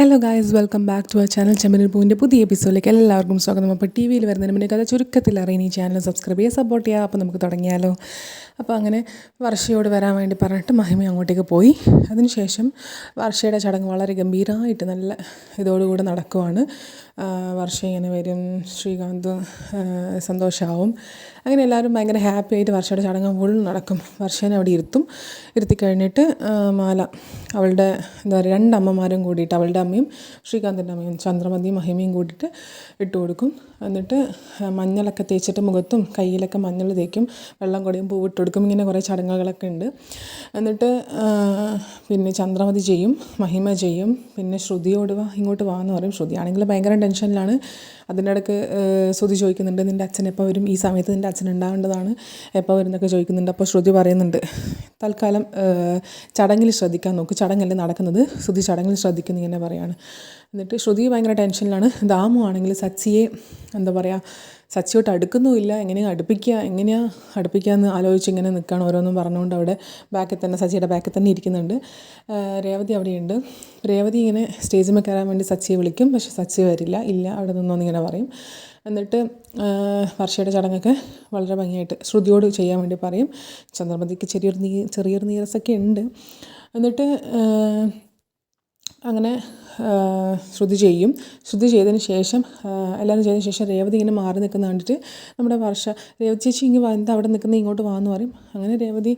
Hello guys welcome back to our channel ചെമ്മനിൽ പൂവിന്റെ പുതിയ എപ്പിസോഡിലേക്ക് എല്ലാവർക്കും സ്വാഗതം. അപ്പോൾ ടി വിയിൽ വരുന്നതിന് മുന്നേ കഥ ചുരുക്കത്തിൽ അറിയുന്ന ഈ ചാനൽ സബ്സ്ക്രൈബ് ചെയ്യുക സപ്പോർട്ട് ചെയ്യുക അപ്പോൾ നമുക്ക് തുടങ്ങിയാലോ. അപ്പോൾ അങ്ങനെ വർഷയോട് വരാൻ വേണ്ടി പറഞ്ഞിട്ട് മഹിമ അങ്ങോട്ടേക്ക് പോയി. അതിനുശേഷം വർഷയുടെ ചടങ്ങ് വളരെ ഗംഭീരമായിട്ട് നല്ല ഇതോടുകൂടെ നടക്കുവാണ്. വർഷ ഇങ്ങനെ വരും ശ്രീകാന്ത് സന്തോഷമാവും അങ്ങനെ എല്ലാവരും ഭയങ്കര ഹാപ്പി ആയിട്ട് വർഷയുടെ ചടങ്ങ് ഫുൾ നടക്കും. വർഷേനെ അവിടെ ഇരുത്തും. ഇരുത്തി കഴിഞ്ഞിട്ട് മാല അവളുടെ എന്താ പറയുക രണ്ടമ്മമാരും കൂടിയിട്ട് അവളുടെ അമ്മയും ശ്രീകാന്തിന്റെ അമ്മയും ചന്ദ്രമതിയും മഹിമയും കൂടിയിട്ട് ഇട്ട് കൊടുക്കും. എന്നിട്ട് മഞ്ഞളൊക്കെ തേച്ചിട്ട് മുഖത്തും കയ്യിലൊക്കെ മഞ്ഞൾ തേക്കും വെള്ളം കൊടിയും പൂവിട്ട് കൊടുക്കും. ഇങ്ങനെ കുറേ ചടങ്ങുകളൊക്കെ ഉണ്ട്. എന്നിട്ട് പിന്നെ ചന്ദ്രമതി ചെയ്യും മഹിമ ചെയ്യും. പിന്നെ ശ്രുതിയോട് വാ ഇങ്ങോട്ട് വാ എന്ന് പറയും. ശ്രുതിയാണെങ്കിൽ ഭയങ്കര ടെൻഷനിലാണ്. അതിന്റെ ഇടയ്ക്ക് ശ്രുതി ചോദിക്കുന്നുണ്ട് നിന്റെ അച്ഛൻ എപ്പോൾ വരും? ഈ സമയത്ത് നിന്റെ അച്ഛൻ ഉണ്ടാവേണ്ടതാണ്. എപ്പോൾ വരും? എന്നൊക്കെ ചോദിക്കുന്നുണ്ട്. അപ്പോൾ ശ്രുതി പറയുന്നുണ്ട് തൽക്കാലം ചടങ്ങിൽ ശ്രദ്ധിക്കാൻ നോക്ക്. ചടങ്ങല്ലേ നടക്കുന്നത്? ശ്രുതി ചടങ്ങിൽ ശ്രദ്ധിക്കുന്നു ഇങ്ങനെ പറയാണ്. എന്നിട്ട് ശ്രുതി ഭയങ്കര ടെൻഷനിലാണ്. ദാമു ആണെങ്കിൽ സച്ചിയെ എന്താ പറയുക സച്ചിയോട്ട് അടുക്കുന്നുമില്ല എങ്ങനെയാണ് അടുപ്പിക്കുക എങ്ങനെയാണ് അടുപ്പിക്കുക എന്ന് ആലോചിച്ച് ഇങ്ങനെ നിൽക്കുകയാണ് ഓരോന്നും പറഞ്ഞുകൊണ്ട് അവിടെ ബാക്കിൽ തന്നെ സച്ചിയുടെ ബാക്കിൽ തന്നെ ഇരിക്കുന്നുണ്ട്. രേവതി അവിടെയുണ്ട്. രേവതി ഇങ്ങനെ സ്റ്റേജിൽ കയറാൻ വേണ്ടി സച്ചിയെ വിളിക്കും. പക്ഷെ സച്ചി വരില്ല ഇല്ല അവിടെ നിന്നോന്ന് ഇങ്ങനെ പറയും. എന്നിട്ട് വർഷയുടെ ചടങ്ങൊക്കെ വളരെ ഭംഗിയായിട്ട് ശ്രുതിയോട് ചെയ്യാൻ വേണ്ടി പറയും. ചന്ദ്രമതിക്ക് ചെറിയൊരു നീ ചെറിയൊരു നീരസൊക്കെ ഉണ്ട്. എന്നിട്ട് അങ്ങനെ ശ്രുതി ചെയ്യും. ശ്രുതി ചെയ്തതിന് ശേഷം എല്ലാവരും ചെയ്തതിന് ശേഷം രേവതി ഇങ്ങനെ മാറി നിൽക്കുന്ന കണ്ടിട്ട് നമ്മുടെ വർഷ രേവതി ചേച്ചി ഇങ്ങനെ വന്ന് അവിടെ നിൽക്കുന്നത് ഇങ്ങോട്ട് വാന്ന് പറയും. അങ്ങനെ രേവതി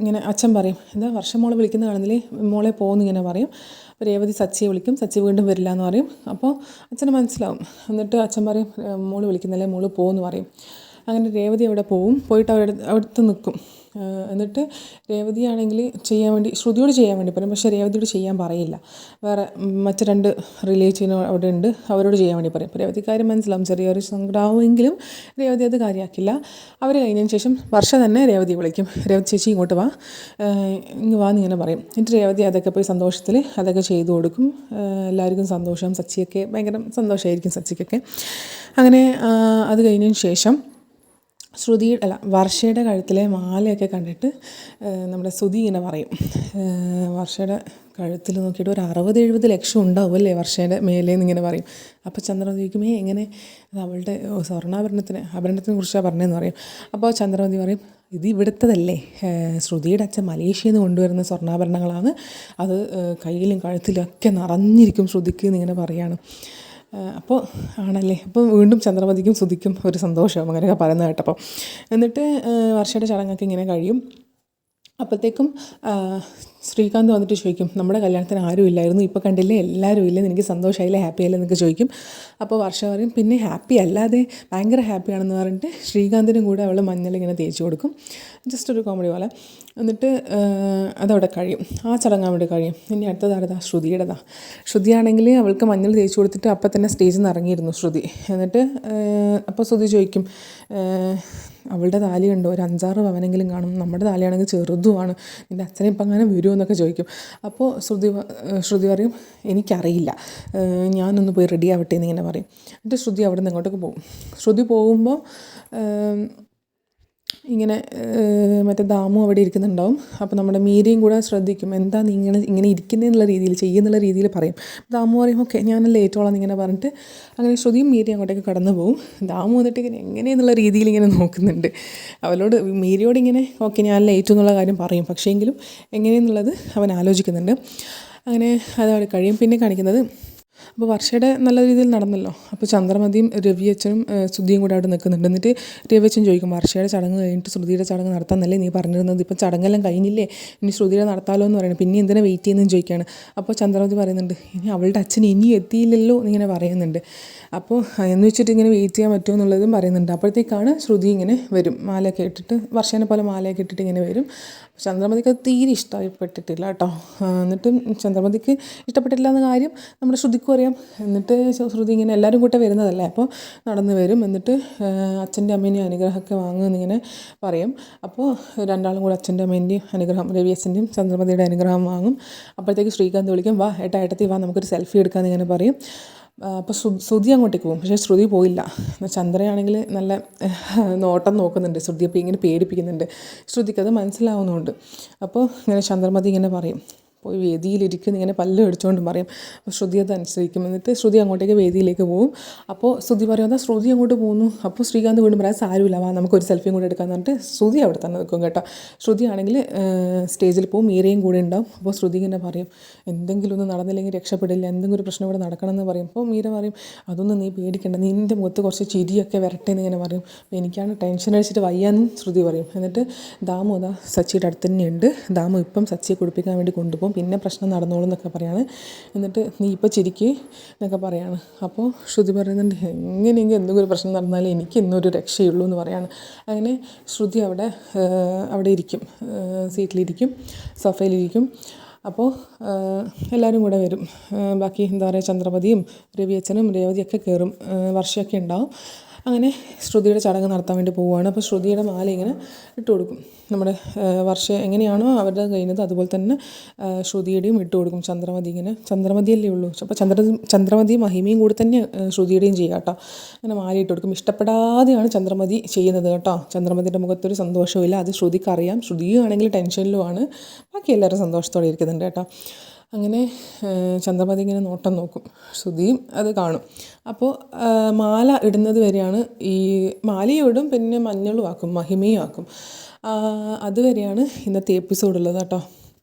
ഇങ്ങനെ അച്ഛൻ പറയും എന്താ വർഷം മോളെ വിളിക്കുന്ന കാണുന്നില്ലേ? മോളെ പോകുന്നു ഇങ്ങനെ പറയും. അപ്പോൾ രേവതി സച്ചിയെ വിളിക്കും സച്ചി വീണ്ടും വരില്ല എന്ന് പറയും. അപ്പോൾ അച്ഛന് മനസ്സിലാവും. എന്നിട്ട് അച്ഛൻ പറയും "ഏ, മോൾ വിളിക്കുന്നില്ലേ? മോൾ പോകുമെന്ന് പറയും. അങ്ങനെ രേവതി അവിടെ പോവും പോയിട്ട് അവിടെ അവിടുത്തെ നിൽക്കും. എന്നിട്ട് രേവതിയാണെങ്കിൽ ചെയ്യാൻ വേണ്ടി ശ്രുതിയോട് ചെയ്യാൻ വേണ്ടി പറയും. പക്ഷേ രേവതിയോട് ചെയ്യാൻ പറയില്ല. വേറെ മറ്റു രണ്ട് റിലേറ്റീവിന് അവിടെ ഉണ്ട് അവരോട് ചെയ്യാൻ വേണ്ടി പറയും. അപ്പോൾ രേവതി കാര്യം മനസ്സിലാവും ചെറിയൊരു സങ്കടമാവുമെങ്കിലും രേവതി അത് കാര്യമാക്കില്ല അവർ കഴിഞ്ഞതിന് ശേഷം വർഷ തന്നെ രേവതി വിളിക്കും. രേവതി ചേച്ചി ഇങ്ങോട്ട് വാ. ഇങ്ങ് വാ എന്നിങ്ങനെ പറയും. എന്നിട്ട് രേവതി അതൊക്കെ പോയി സന്തോഷത്തിൽ അതൊക്കെ ചെയ്തു കൊടുക്കും. എല്ലാവർക്കും സന്തോഷം. സച്ചിയൊക്കെ ഭയങ്കര സന്തോഷമായിരിക്കും സച്ചിക്കൊക്കെ. അങ്ങനെ അത് കഴിഞ്ഞതിന് ശേഷം ശ്രുതി അല്ല വർഷയുടെ കഴുത്തിലെ മാലയൊക്കെ കണ്ടിട്ട് നമ്മുടെ ശ്രുതി ഇങ്ങനെ പറയും. വർഷയുടെ കഴുത്തിൽ നോക്കിയിട്ട് ഒരു അറുപത് എഴുപത് ലക്ഷം ഉണ്ടാവും അല്ലേ വർഷയുടെ മേലേന്ന് ഇങ്ങനെ പറയും. അപ്പോൾ ചന്ദ്രമതി ചോദിക്കുമേ എങ്ങനെ? അത് അവളുടെ സ്വർണാഭരണത്തിന് ആഭരണത്തിനെ കുറിച്ചാണ് പറഞ്ഞതെന്ന് പറയും. അപ്പോൾ ചന്ദ്രമതി പറയും ഇത് ഇവിടുത്തതല്ലേ. ശ്രുതിയുടെ അച്ഛൻ മലേഷ്യയിൽ നിന്ന് കൊണ്ടുവരുന്ന സ്വർണാഭരണങ്ങളാണ്. അത് കയ്യിലും കഴുത്തിലും ഒക്കെ നിറഞ്ഞിരിക്കും ശ്രുതിക്ക് എന്നിങ്ങനെ പറയാണ്. അപ്പോൾ ആണല്ലേ? അപ്പോൾ വീണ്ടും ചന്ദ്രമതിക്കും സുധിക്കും ഒരു സന്തോഷം അങ്ങനെയൊക്കെ പറയുന്നത് കേട്ടപ്പോൾ. എന്നിട്ട് വർഷയുടെ ചടങ്ങൊക്കെ ഇങ്ങനെ കഴിയും. അപ്പോഴത്തേക്കും ശ്രീകാന്ത് വന്നിട്ട് ചോദിക്കും നമ്മുടെ കല്യാണത്തിന് ആരും ഇല്ലായിരുന്നു ഇപ്പോൾ കണ്ടില്ലേ? എല്ലാവരും ഇല്ലേ എനിക്ക് സന്തോഷമായില്ലേ ഹാപ്പി ആയില്ലേ എന്നൊക്കെ ചോദിക്കും. അപ്പോൾ വർഷ പറയും പിന്നെ ഹാപ്പി അല്ലാതെ ഭയങ്കര ഹാപ്പിയാണെന്ന് പറഞ്ഞിട്ട് ശ്രീകാന്തിനും കൂടെ അവൾ മഞ്ഞൾ ഇങ്ങനെ തേച്ച് കൊടുക്കും. ജസ്റ്റ് ഒരു കോമഡി പോലെ. എന്നിട്ട് അതവിടെ കഴിയും. ആ ചടങ്ങ് അവിടെ കഴിയും. ഇനി അടുത്തത് അടുത്ത ശ്രുതിയുടേതാ. ശ്രുതിയാണെങ്കിൽ അവൾക്ക് മഞ്ഞൾ തേച്ച് കൊടുത്തിട്ട് അപ്പം തന്നെ സ്റ്റേജിൽ നിന്ന് ഇറങ്ങിയിരുന്നു ശ്രുതി. എന്നിട്ട് അപ്പോൾ ശ്രുതി ചോദിക്കും അവളുടെ താലി കണ്ടോ? ഒരു അഞ്ചാറ് പവനെങ്കിലും കാണും. നമ്മുടെ താലിയാണെങ്കിൽ ചെറുതുമാണ്. നിന്റെ അച്ഛനെ ഇപ്പം അങ്ങനെ വരുമോ എന്നൊക്കെ ചോദിക്കും. അപ്പോൾ ശ്രുതി ശ്രുതി പറയും എനിക്കറിയില്ല. ഞാനൊന്ന് പോയി റെഡി ആവട്ടെ എന്നിങ്ങനെ പറയും. എന്നിട്ട് ശ്രുതി അവിടെ നിന്ന് ഇങ്ങോട്ടേക്ക് പോകും. ശ്രുതി പോകുമ്പോൾ ഇങ്ങനെ മറ്റേ ദാമും അവിടെ ഇരിക്കുന്നുണ്ടാവും. അപ്പോൾ നമ്മുടെ മീരയും കൂടെ ശ്രദ്ധിക്കും എന്താ നീ ഇങ്ങനെ ഇങ്ങനെ ഇരിക്കുന്നതെന്നുള്ള രീതിയിൽ ചെയ്യുന്നുള്ള രീതിയിൽ പറയും. ദാമു പറയും ഓക്കെ ഞാൻ ലേറ്റോളാം ഇങ്ങനെ പറഞ്ഞിട്ട് അങ്ങനെ ശ്രുതിയും മീരയും അങ്ങോട്ടേക്ക് കടന്നു പോകും ദാമു വന്നിട്ട് ഇങ്ങനെ എങ്ങനെയെന്നുള്ള രീതിയിൽ ഇങ്ങനെ നോക്കുന്നുണ്ട്. അവളോട് മീരയോട് ഇങ്ങനെ ഓക്കെ ഞാൻ ലേറ്റ് എന്നുള്ള കാര്യം പറയും. പക്ഷേ എങ്കിലും എങ്ങനെയെന്നുള്ളത് അവൻ ആലോചിക്കുന്നുണ്ട്. അങ്ങനെ അതവിടെ കഴിയും. പിന്നെ കാണിക്കുന്നത് അപ്പോൾ വർഷയുടെ നല്ല രീതിയിൽ നടന്നല്ലോ. അപ്പോൾ ചന്ദ്രമതിയും രവിയച്ചനും ശ്രുതിയും കൂടെ അവിടെ നിൽക്കുന്നുണ്ട്. എന്നിട്ട് രവിയച്ചൻ ചോദിക്കും വർഷയുടെ ചടങ്ങ് കഴിഞ്ഞിട്ട് ശ്രുതിയുടെ ചടങ്ങ് നടത്താമെന്നല്ലേ നീ പറഞ്ഞിരുന്നത്? ഇപ്പം ചടങ്ങെല്ലാം കഴിഞ്ഞില്ലേ? ഇനി ശ്രുതിയുടെ നടത്താമല്ലോ എന്ന് പറയുന്നത് പിന്നെ എന്തിനാ വെയിറ്റ് ചെയ്യുന്നതെന്ന് ചോദിക്കുകയാണ്. അപ്പോൾ ചന്ദ്രമതി പറയുന്നുണ്ട് ഇനി അവളുടെ അച്ഛൻ ഇനി എത്തിയില്ലല്ലോ എന്നിങ്ങനെ പറയുന്നുണ്ട്. അപ്പോൾ എന്ന് വെച്ചിട്ട് ഇങ്ങനെ വെയിറ്റ് ചെയ്യാൻ പറ്റുമോ എന്നുള്ളതും പറയുന്നുണ്ട്. അപ്പോഴത്തേക്കാണ് ശ്രുതി ഇങ്ങനെ വരും. മാലയൊക്കെ ഇട്ടിട്ട് വർഷേനെ പോലെ മാലയൊക്കെ ഇട്ടിട്ട് ഇങ്ങനെ വരും. ചന്ദ്രമതിക്ക് അത് തീരെ ഇഷ്ടപ്പെട്ടിട്ടില്ല കേട്ടോ. എന്നിട്ട് ചന്ദ്രമതിക്ക് ഇഷ്ടപ്പെട്ടില്ല എന്ന കാര്യം നമ്മുടെ ശ്രുതിക്കും അറിയാം. എന്നിട്ട് ശ്രു- ശ്രുതി ഇങ്ങനെ എല്ലാവരും കൂടെ വരുന്നതല്ലേ? അപ്പോൾ നടന്നു വരും. എന്നിട്ട് അച്ഛന്റെ അമ്മേനെയും അനുഗ്രഹമൊക്കെ വാങ്ങുമെന്നിങ്ങനെ പറയും. അപ്പോൾ രണ്ടാളും കൂടെ അച്ഛന്റെ അമ്മേന്റെയും അനുഗ്രഹം രവി അച്ഛന്റെയും ചന്ദ്രമതിയുടെ അനുഗ്രഹം വാങ്ങും. അപ്പോഴത്തേക്ക് ശ്രീകാന്ത് വിളിക്കും വാ ഏട്ടാ ഏട്ടത്തി വാ നമുക്കൊരു സെൽഫി എടുക്കാമെന്ന് ഇങ്ങനെ പറയും. അപ്പോൾ ശ്രു ശ്രുതി അങ്ങോട്ടേക്ക് പോകും. പക്ഷേ ശ്രുതി പോയില്ല. ചന്ദ്രയാണെങ്കിൽ നല്ല നോട്ടം നോക്കുന്നുണ്ട്. അപ്പോൾ ഇങ്ങനെ പേടിപ്പിക്കുന്നുണ്ട്. ശ്രുതിക്ക് അത് മനസ്സിലാവുന്നുണ്ട്. അപ്പോൾ ഇങ്ങനെ ചന്ദ്രമതി ഇങ്ങനെ പറയും. പോയി വേദിയിലിരിക്കുന്നു ഇങ്ങനെ പല്ല് അടിച്ചുകൊണ്ട് പറയും ശ്രുതി അത് അനുസരിക്കും. എന്നിട്ട് ശ്രുതി അങ്ങോട്ടേക്ക് വേദിയിലേക്ക് പോകും അപ്പോൾ ശ്രുതി പറയും എന്നാൽ ശ്രുതി അങ്ങോട്ട് പോകുന്നു അപ്പോൾ ശ്രീകാന്ത് വീണ്ടും പറയാം സാരമില്ല വാ നമുക്ക് ഒരു സെൽഫിയും കൂടെ എടുക്കാമെന്ന് പറഞ്ഞിട്ട് ശ്രുതി അവിടെ തന്നെ നിൽക്കും കേട്ടോ. ശ്രുതി ആണെങ്കിൽ സ്റ്റേജിൽ പോകും മീരയും കൂടെ ഉണ്ടാവും. അപ്പോൾ ശ്രുതി ഇങ്ങനെ പറയും എന്തെങ്കിലും ഒന്ന് നടന്നില്ലെങ്കിൽ രക്ഷപ്പെടില്ല എന്തെങ്കിലും ഒരു പ്രശ്നം ഇവിടെ നടക്കണമെന്ന് പറയും. അപ്പോൾ മീര പറയും അതൊന്നും നീ പേടിക്കണ്ട നിന്റെ മുഖത്ത് കുറച്ച് ചിരിയൊക്കെ വരട്ടെ എന്ന് ഇങ്ങനെ പറയും. എനിക്കാണ് ടെൻഷൻ അടിച്ചിട്ട് വയ്യാന്നും ശ്രുതി പറയും. എന്നിട്ട് ദാമു അതാ സച്ചിയുടെ അടുത്ത് തന്നെയുണ്ട്. ദാമു ഇപ്പം സച്ചിയെ കുടിപ്പിക്കാൻ വേണ്ടി കൊണ്ടുപോകും. പിന്നെ പ്രശ്നം നടന്നോളും എന്നൊക്കെ പറയാണ്. എന്നിട്ട് നീ ഇപ്പോൾ ചിരിക്ക് എന്നൊക്കെ പറയാണ്. അപ്പോൾ ശ്രുതി പറയുന്നുണ്ട് എങ്ങനെയെങ്കിലും എന്തെങ്കിലും പ്രശ്നം നടന്നാലും എനിക്ക് ഇന്നൊരു രക്ഷയുള്ളൂ എന്ന് പറയാണ്. അങ്ങനെ ശ്രുതി അവിടെ അവിടെ ഇരിക്കും. സീറ്റിലിരിക്കും സഫയിലിരിക്കും. അപ്പോൾ എല്ലാവരും കൂടെ വരും. ബാക്കി എന്താ പറയുക ചന്ദ്രപതിയും രവിയച്ഛനും രേവതിയൊക്കെ കയറും വർഷമൊക്കെ ഉണ്ടാവും. അങ്ങനെ ശ്രുതിയുടെ ചടങ്ങ് നടത്താൻ വേണ്ടി പോവുകയാണ്. അപ്പോൾ ശ്രുതിയുടെ മാല ഇങ്ങനെ ഇട്ട് കൊടുക്കും. നമ്മുടെ വർഷം എങ്ങനെയാണോ അവരുടെ കഴിയുന്നത് അതുപോലെ തന്നെ ശ്രുതിയുടെയും ഇട്ട് കൊടുക്കും. ചന്ദ്രമതി ഇങ്ങനെ ചന്ദ്രമതി അല്ലേ ഉള്ളൂ. അപ്പോൾ ചന്ദ്ര ചന്ദ്രമതി മഹിമയും കൂടി തന്നെ ശ്രുതിയുടെയും ചെയ്യുക കേട്ടോ. അങ്ങനെ മാല ഇട്ട് കൊടുക്കും. ഇഷ്ടപ്പെടാതെയാണ് ചന്ദ്രമതി ചെയ്യുന്നത് കേട്ടോ. ചന്ദ്രമതിയുടെ മുഖത്തൊരു സന്തോഷമില്ല അത് ശ്രുതിക്കറിയാം. ശ്രുതിയും ആണെങ്കിൽ ടെൻഷനിലുമാണ് ബാക്കി എല്ലാവരും സന്തോഷത്തോടെ ഇരിക്കുന്നുണ്ട് കേട്ടോ. അങ്ങനെ ചന്ദ്രമതി ഇങ്ങനെ നോട്ടം നോക്കും. ശ്രുതിയും അത് കാണും. അപ്പോൾ മാല ഇടുന്നത് വരെയാണ് ഈ മാലയും ഇടും പിന്നെ മഞ്ഞളും ആക്കും മഹിമയും ആക്കും. അതുവരെയാണ് ഇന്നത്തെ എപ്പിസോഡ് ഉള്ളത് കേട്ടോ.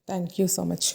Thank you so much